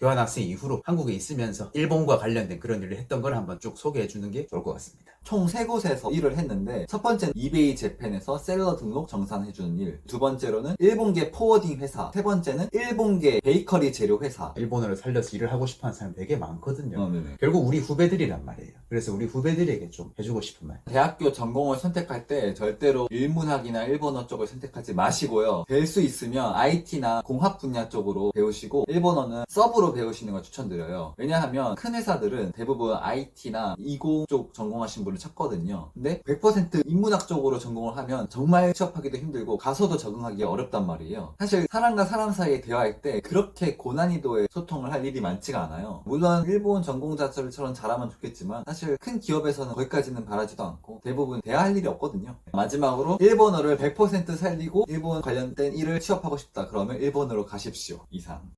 교환학생 이후로 한국에 있으면서 일본과 관련된 그런 일을 했던 걸 한번 쭉 소개해 주는 게 좋을 것 같습니다. 총 세 곳에서 일을 했는데 첫 번째는 이베이 재팬에서 셀러 등록 정산해 주는 일, 두 번째로는 일본계 포워딩 회사, 세 번째는 일본계 베이커리 재료 회사. 일본어를 살려서 일을 하고 싶어 하는 사람 되게 많거든요. 어. 결국 우리 후배들이란 말이에요. 그래서 우리 후배들에게 좀 해주고 싶은 말. 대학교 전공을 선택할 때 절대로 일문학이나 일본어 쪽을 선택하지 마시고요. 될 수 있으면 IT나 공학 분야 쪽으로 배우시고 일본어는 서브 로 배우시는 걸 추천드려요. 왜냐하면 큰 회사들은 대부분 IT나 이공 쪽 전공하신 분을 찾거든요. 근데 100% 인문학 쪽으로 전공을 하면 정말 취업하기도 힘들고 가서도 적응하기 어렵단 말이에요. 사실 사람과 사람 사이에 대화할 때 그렇게 고난이도의 소통을 할 일이 많지가 않아요. 물론 일본 전공자들처럼 잘하면 좋겠지만 사실 큰 기업에서는 거기까지는 바라지도 않고 대부분 대화할 일이 없거든요. 마지막으로 일본어를 100% 살리고 일본 관련된 일을 취업하고 싶다. 그러면 일본으로 가십시오. 이상.